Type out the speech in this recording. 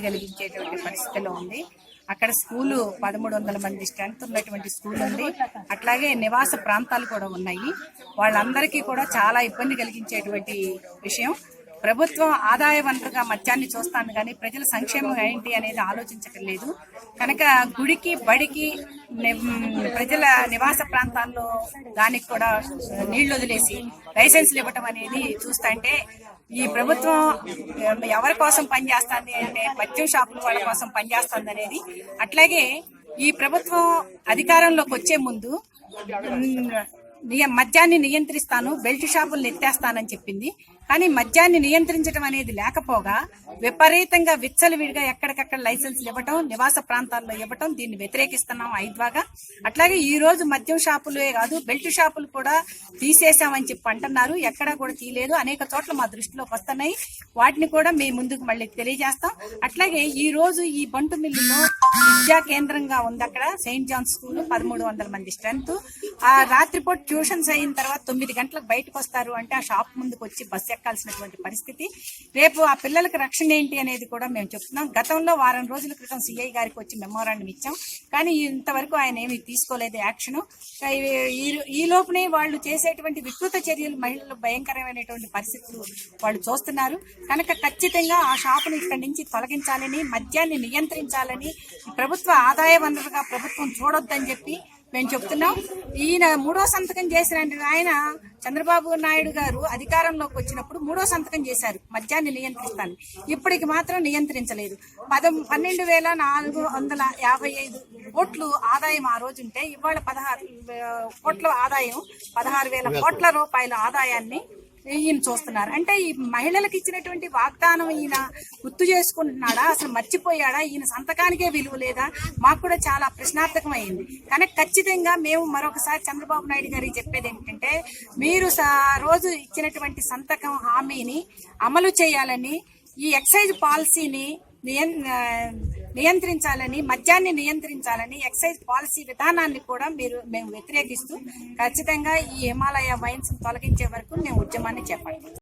ఇబ్బంది కలిగించేటువంటి పరిస్థితిలో ఉంది. అక్కడ స్కూలు పదమూడు వందల మంది స్ట్రెంత్ ఉన్నటువంటి స్కూల్ ఉంది. అట్లాగే నివాస ప్రాంతాలు కూడా ఉన్నాయి. వాళ్ళందరికీ కూడా చాలా ఇబ్బంది కలిగించేటువంటి విషయం. ప్రభుత్వం ఆదాయ వనరుగా మద్యాన్ని చూస్తాను కానీ ప్రజల సంక్షేమం ఏంటి అనేది ఆలోచించటం లేదు. కనుక గుడికి బడికి ప్రజల నివాస ప్రాంతాల్లో దానికి కూడా నీళ్ళు వదిలేసి లైసెన్సులు ఇవ్వటం అనేది చూస్తుంటే ఈ ప్రభుత్వం ఎవరి కోసం పనిచేస్తుంది అంటే మద్యం షాపుల వాళ్ళ కోసం పనిచేస్తుంది అనేది అట్లాగే ఈ ప్రభుత్వం అధికారంలోకి వచ్చే ముందు మద్యాన్ని నియంత్రిస్తాను బెల్ట్ షాపులను ఎత్తేస్తానని చెప్పింది. కానీ మద్యాన్ని నియంత్రించడం అనేది లేకపోగా విపరీతంగా విచ్చలవిడిగా ఎక్కడికక్కడ లైసెన్సులు ఇవ్వటం నివాస ప్రాంతాల్లో ఇవ్వటం దీన్ని వ్యతిరేకిస్తున్నాం ఐద్వాగా అట్లాగే ఈ రోజు మద్యం షాపులే కాదు బెల్ట్ షాపులు కూడా తీసేసామని చెప్పి అంటున్నారు. ఎక్కడా కూడా తీయలేదు. అనేక చోట్ల మా దృష్టిలోకి వస్తున్నాయి. వాటిని కూడా మీ ముందుకు మళ్ళీ తెలియజేస్తాం. అట్లాగే ఈ రోజు ఈ బంటు మిల్లులో విద్యా కేంద్రంగా ఉంది అక్కడ. సెయింట్ జాన్ స్కూల్ పదమూడు వందల మంది స్ట్రెంత్. ఆ రాత్రిపూట ట్యూషన్స్ అయిన తర్వాత తొమ్మిది గంటలకు బయటకు వస్తారు అంటే ఆ షాప్ ముందుకు వచ్చి బస్సు ఎక్కాల్సినటువంటి పరిస్థితి. రేపు ఆ పిల్లలకు రక్షణ ఏంటి అనేది కూడా మేము చెప్తున్నాం. గతంలో వారం రోజుల క్రితం సిఐ గారికి వచ్చి మెమోరాండం ఇచ్చాం. కానీ ఇంతవరకు ఆయన ఏమి తీసుకోలేదు యాక్షన్. ఈ లోపునే వాళ్ళు చేసేటువంటి వికృత చర్యలు మహిళలు భయంకరమైనటువంటి పరిస్థితులు వాళ్ళు చూస్తున్నారు. కనుక ఖచ్చితంగా ఆ షాపును ఇక్కడి నుంచి తొలగించాలని మద్యాన్ని నియంత్రించాలని ప్రభుత్వ ఆదాయ వనరుగా ప్రభుత్వం చూడొద్దని చెప్పి మేము చెప్తున్నాం. ఈయన మూడో సంతకం చేసిన ఆయన చంద్రబాబు నాయుడు గారు అధికారంలోకి వచ్చినప్పుడు మూడో సంతకం చేశారు. మద్యాన్ని నియంత్రిస్తాను ఇప్పటికి మాత్రం నియంత్రించలేదు. పద పన్నెండు వేల నాలుగు వందల యాభై ఐదు కోట్లు ఆదాయం ఆ రోజు ఉంటే ఇవాళ పదహారు కోట్ల ఆదాయం పదహారు వేల కోట్ల రూపాయల ఆదాయాన్ని ఈయన చూస్తున్నారు. అంటే ఈ మహిళలకు ఇచ్చినటువంటి వాగ్దానం ఈయన గుర్తు చేసుకుంటున్నాడా? అసలు మర్చిపోయాడా? ఈయన సంతకానికే విలువ లేదా? మాకు కూడా చాలా ప్రశ్నార్థకం అయింది కానీ ఖచ్చితంగా మేము మరొకసారి చంద్రబాబు నాయుడు గారికి చెప్పేది ఏంటంటే మీరు రోజు ఇచ్చినటువంటి సంతకం హామీని అమలు చేయాలని ఈ ఎక్సైజ్ పాలసీని నియంత్రించాలని మద్యాన్ని నియంత్రించాలని ఎక్సైజ్ పాలసీ విధానాన్ని కూడా మీరు మేము వ్యతిరేకిస్తూ ఖచ్చితంగా ఈ హిమాలయ వైన్స్ తొలగించే వరకు మేము ఉద్యమాన్ని చేపడతాం